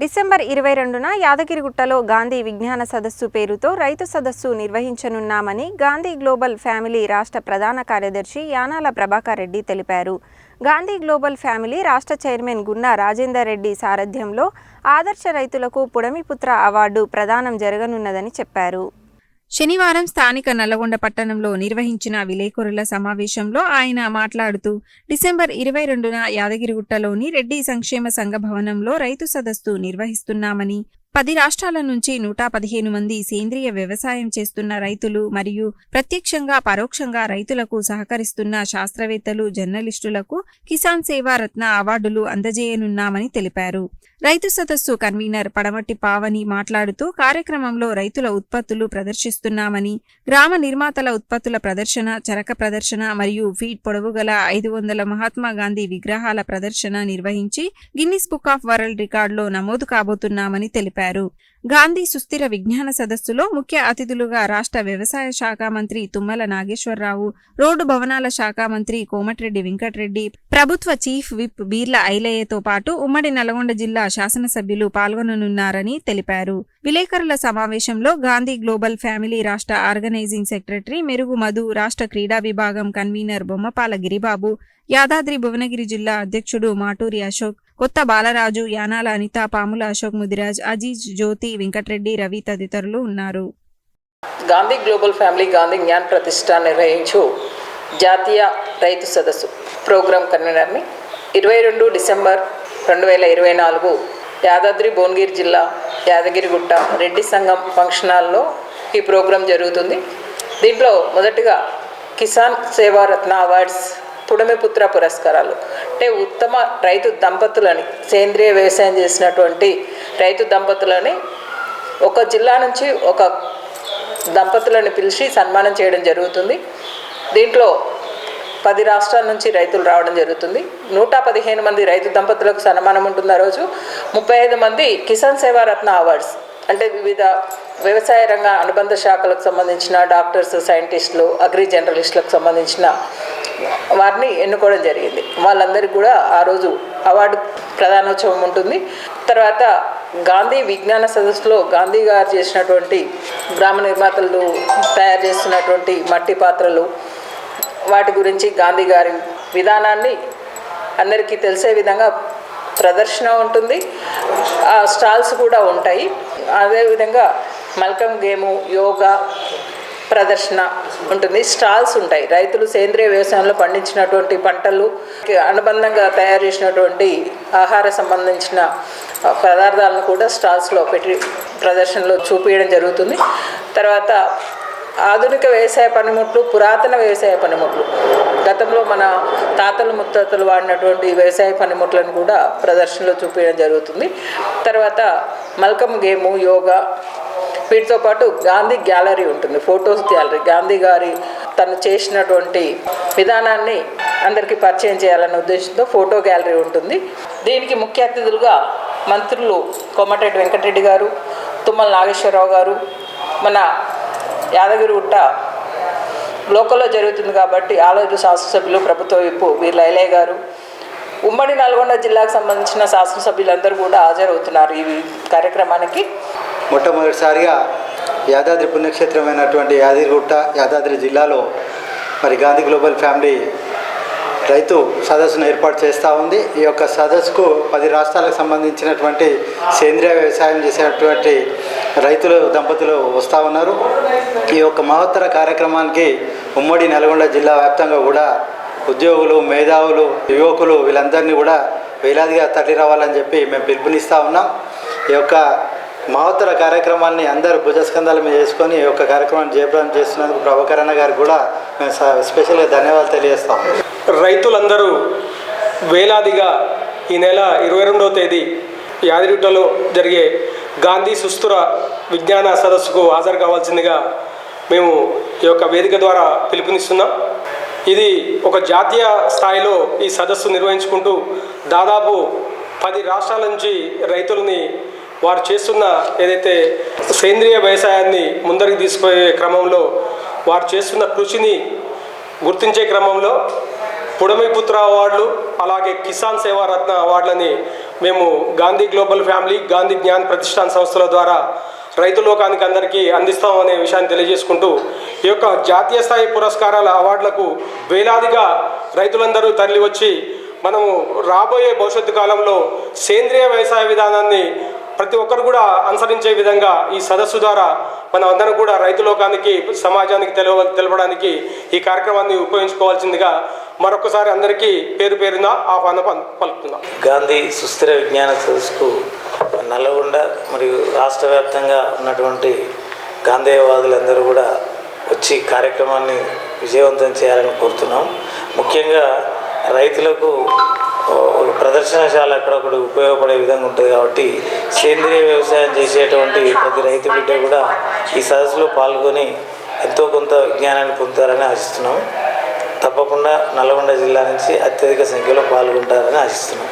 December ఇరవై రెండున యాదగిరిగుట్టలో గాంధీ విజ్ఞాన సదస్సు పేరుతో రైతు సదస్సు నిర్వహించనున్నామని గాంధీ గ్లోబల్ ఫ్యామిలీ రాష్ట్ర ప్రధాన కార్యదర్శి యానాల ప్రభాకర్ రెడ్డి తెలిపారు. గాంధీ గ్లోబల్ ఫ్యామిలీ రాష్ట్ర చైర్మన్ గున్నా రాజేందర్ రెడ్డి సారథ్యంలో ఆదర్శ రైతులకు పుడమిపుత్ర అవార్డు ప్రదానం జరగనున్నదని చెప్పారు. శనివారం స్థానిక నల్లగొండ పట్టణంలో నిర్వహించిన విలేకరుల సమావేశంలో ఆయన మాట్లాడుతూ డిసెంబర్ ఇరవై రెండున యాదగిరిగుట్టలోని రెడ్డి సంక్షేమ సంఘ భవనంలో రైతు సదస్సు నిర్వహిస్తున్నామని పది రాష్ట్రాల నుంచి నూట పదిహేను మంది సేంద్రియ వ్యవసాయం చేస్తున్న రైతులు మరియు ప్రత్యక్షంగా పరోక్షంగా రైతులకు సహకరిస్తున్న శాస్త్రవేత్తలు జర్నలిస్టులకు కిసాన్ సేవా రత్న అవార్డులు అందజేయనున్నామని తెలిపారు. రైతు సదస్సు కన్వీనర్ పడమట్టి పావని మాట్లాడుతూ కార్యక్రమంలో రైతుల ఉత్పత్తులు ప్రదర్శిస్తున్నామని గ్రామ నిర్మాతల ఉత్పత్తుల ప్రదర్శన చరక ప్రదర్శన మరియు ఫీడ్ పొడవు గల ఐదు వందల మహాత్మా గాంధీ విగ్రహాల ప్రదర్శన నిర్వహించి గిన్నిస్ బుక్ ఆఫ్ వరల్డ్ రికార్డులో నమోదు కాబోతున్నామని తెలిపారు. గాంధీ సుస్థిర విజ్ఞాన సదస్సులో ముఖ్య అతిథులుగా రాష్ట్ర వ్యవసాయ శాఖ మంత్రి తుమ్మల నాగేశ్వరరావు రోడ్డు భవనాల శాఖ మంత్రి కోమటిరెడ్డి వెంకటరెడ్డి ప్రభుత్వ చీఫ్ విప్ బీర్ల ఐలయ్యతో పాటు ఉమ్మడి నల్గొండ జిల్లా శాసనసభ్యులు పాల్గొననున్నారని తెలిపారు. విలేకరుల సమావేశంలో గాంధీ గ్లోబల్ ఫ్యామిలీ రాష్ట్ర ఆర్గనైజింగ్ సెక్రటరీ మెరుగు మధు రాష్ట్ర క్రీడా విభాగం కన్వీనర్ బొమ్మపాల గిరిబాబు యాదాద్రి భువనగిరి జిల్లా అధ్యక్షుడు మాటూరి అశోక్ కొత్త బాలరాజు యానాల అనిత పాముల అశోక్ ముదిరాజ్ అజీజ్ జ్యోతి వెంకటరెడ్డి రవి తదితరులు ఉన్నారు. గాంధీ గ్లోబల్ ఫ్యామిలీ గాంధీ జ్ఞాన్ ప్రతిష్ట నిర్వహించు జాతీయ రైతు సదస్సు ప్రోగ్రాం కన్వీనర్ని ఇరవై రెండు డిసెంబర్ రెండు వేల ఇరవై నాలుగు యాదాద్రి భువనగిరి జిల్లా యాదగిరిగుట్ట రెడ్డి సంఘం ఫంక్షన్ హాల్లో ఈ ప్రోగ్రాం జరుగుతుంది. దీంట్లో మొదటిగా కిసాన్ సేవారత్న అవార్డ్స్ పుడమిపుత్ర పురస్కారాలు అంటే ఉత్తమ రైతు దంపతులని సేంద్రియ వ్యవసాయం చేసినటువంటి రైతు దంపతులని ఒక జిల్లా నుంచి ఒక దంపతులను పిలిచి సన్మానం చేయడం జరుగుతుంది. దీంట్లో పది రాష్ట్రాల నుంచి రైతులు రావడం జరుగుతుంది. నూట పదిహేను మంది రైతు దంపతులకు సన్మానం ఉంటుంది ఆ రోజు. ముప్పై ఐదు మంది కిసాన్ సేవా రత్న అవార్డ్స్ అంటే వివిధ వ్యవసాయ రంగ అనుబంధ శాఖలకు సంబంధించిన డాక్టర్స్ సైంటిస్టులు అగ్రి జర్నలిస్టులకు సంబంధించిన వారిని ఎన్నుకోవడం జరిగింది. వాళ్ళందరికీ కూడా ఆ రోజు అవార్డు ప్రధానోత్సవం ఉంటుంది. తర్వాత గాంధీ విజ్ఞాన సదస్సులో గాంధీ గారు చేసినటువంటి గ్రామ నిర్మాతలు తయారు చేస్తున్నటువంటి మట్టి పాత్రలు వాటి గురించి గాంధీ గారి విధానాన్ని అందరికీ తెలిసే విధంగా ప్రదర్శన ఉంటుంది. ఆ స్టాల్స్ కూడా ఉంటాయి. అదేవిధంగా మల్కం గేము యోగా ప్రదర్శన ఉంటుంది. స్టాల్స్ ఉంటాయి. రైతులు సేంద్రియ వ్యవసాయంలో పండించినటువంటి పంటలు అనుబంధంగా తయారు చేసినటువంటి ఆహార సంబంధించిన పదార్థాలను కూడా స్టాల్స్లో పెట్టి ప్రదర్శనలో చూపించడం జరుగుతుంది. తర్వాత ఆధునిక వ్యవసాయ పనిముట్లు పురాతన వ్యవసాయ పనిముట్లు. గతంలో మన తాతలు ముత్తాతలు వాడినటువంటి వ్యవసాయ పనిముట్లను కూడా ప్రదర్శనలో చూపించడం జరుగుతుంది. తర్వాత మల్కం గేము యోగా వీటితో పాటు గాంధీ గ్యాలరీ ఉంటుంది ఫొటోస్ గ్యాలరీ. గాంధీ గారి తను చేసినటువంటి విధానాన్ని అందరికీ పరిచయం చేయాలనే ఉద్దేశంతో ఫోటో గ్యాలరీ ఉంటుంది. దీనికి ముఖ్య అతిథులుగా మంత్రులు కోమటిరెడ్డి వెంకటరెడ్డి గారు తుమ్మల నాగేశ్వరరావు గారు మన యాదగిరిగుట్ట లోకల్లో జరుగుతుంది కాబట్టి ఆలోచన శాసనసభ్యులు ప్రభుత్వ విప్పు వీళ్ళ ఐలయ్య గారు ఉమ్మడి నల్గొండ జిల్లాకు సంబంధించిన శాసనసభ్యులందరూ కూడా హాజరవుతున్నారు ఈ కార్యక్రమానికి. మొట్టమొదటిసారిగా యాదాద్రి పుణ్యక్షేత్రమైనటువంటి యాదగిరిగుట్ట యాదాద్రి జిల్లాలో మరి గాంధీ గ్లోబల్ ఫ్యామిలీ రైతు సదస్సును ఏర్పాటు చేస్తూ ఉంది. ఈ యొక్క సదస్సుకు పది రాష్ట్రాలకు సంబంధించినటువంటి సేంద్రియ వ్యవసాయం చేసేటువంటి రైతులు దంపతులు వస్తూ ఉన్నారు. ఈ యొక్క మహత్తర కార్యక్రమానికి ఉమ్మడి నల్గొండ జిల్లా వ్యాప్తంగా కూడా ఉద్యోగులు మేధావులు యువకులు వీళ్ళందరినీ కూడా వేలాదిగా తరలి రావాలని చెప్పి మేము పిలుపునిస్తూ ఉన్నాం. ఈ యొక్క మహోత్తర కార్యక్రమాన్ని అందరూ భుజస్కంధాల మీద చేసుకొని ఈ యొక్క కార్యక్రమాన్ని జయప్రదం చేస్తున్నందుకు ప్రభాకర్ అన్న గారికి కూడా మేము స- స్పెషల్గా ధన్యవాదాలు తెలియజేస్తాం. రైతులందరూ వేలాదిగా ఈ నెల ఇరవై రెండవ తేదీ యాదిరిటలో జరిగే గాంధీ సుస్థుర విజ్ఞాన సదస్సుకు హాజరు కావాల్సిందిగా మేము ఈ యొక్క వేదిక ద్వారా పిలుపునిస్తున్నాం. ఇది ఒక జాతీయ స్థాయిలో ఈ సదస్సు నిర్వహించుకుంటూ దాదాపు పది రాష్ట్రాల నుంచి రైతులని వారు చేస్తున్న ఏదైతే సేంద్రియ వ్యవసాయాన్ని ముందరికి తీసుకుపోయే క్రమంలో వారు చేస్తున్న కృషిని గుర్తించే క్రమంలో పుడమిపుత్ర అవార్డులు అలాగే కిసాన్ సేవా రత్న అవార్డులని మేము గాంధీ గ్లోబల్ ఫ్యామిలీ గాంధీ జ్ఞాన్ ప్రతిష్టాన్ సంస్థల ద్వారా రైతు లోకానికి అందరికీ అందిస్తాం అనే విషయాన్ని తెలియజేసుకుంటూ ఈ యొక్క జాతీయ స్థాయి పురస్కారాల అవార్డులకు వేలాదిగా రైతులందరూ తరలివచ్చి మనము రాబోయే భవిష్యత్తు కాలంలో సేంద్రియ వ్యవసాయ విధానాన్ని ప్రతి ఒక్కరు కూడా అనుసరించే విధంగా ఈ సదస్సు ద్వారా మనం అందరం కూడా రైతు లోకానికి సమాజానికి తెలవ తెలపడానికి ఈ కార్యక్రమాన్ని ఉపయోగించుకోవాల్సిందిగా మరొకసారి అందరికీ పేరు పేరున ఆహ్వానం పల్- పలుకుతున్నాం. గాంధీ సుస్థిర విజ్ఞాన సదస్సుకు నల్లగొండ మరియు రాష్ట్ర వ్యాప్తంగా ఉన్నటువంటి గాంధేయవాదులందరూ కూడా వచ్చి కార్యక్రమాన్ని విజయవంతం చేయాలని కోరుతున్నాం. ముఖ్యంగా రైతులకు ప్రదర్శనశాల అక్కడొకటి ఉపయోగపడే విధంగా ఉంటుంది కాబట్టి సేంద్రియ వ్యవసాయం చేసేటువంటి ప్రతి రైతు బిడ్డ కూడా ఈ సదస్సులో పాల్గొని ఎంతో కొంత విజ్ఞానాన్ని పొందుతారని ఆశిస్తున్నాం. తప్పకుండా నల్గొండ జిల్లా నుంచి అత్యధిక సంఖ్యలో పాల్గొంటారని ఆశిస్తున్నాం.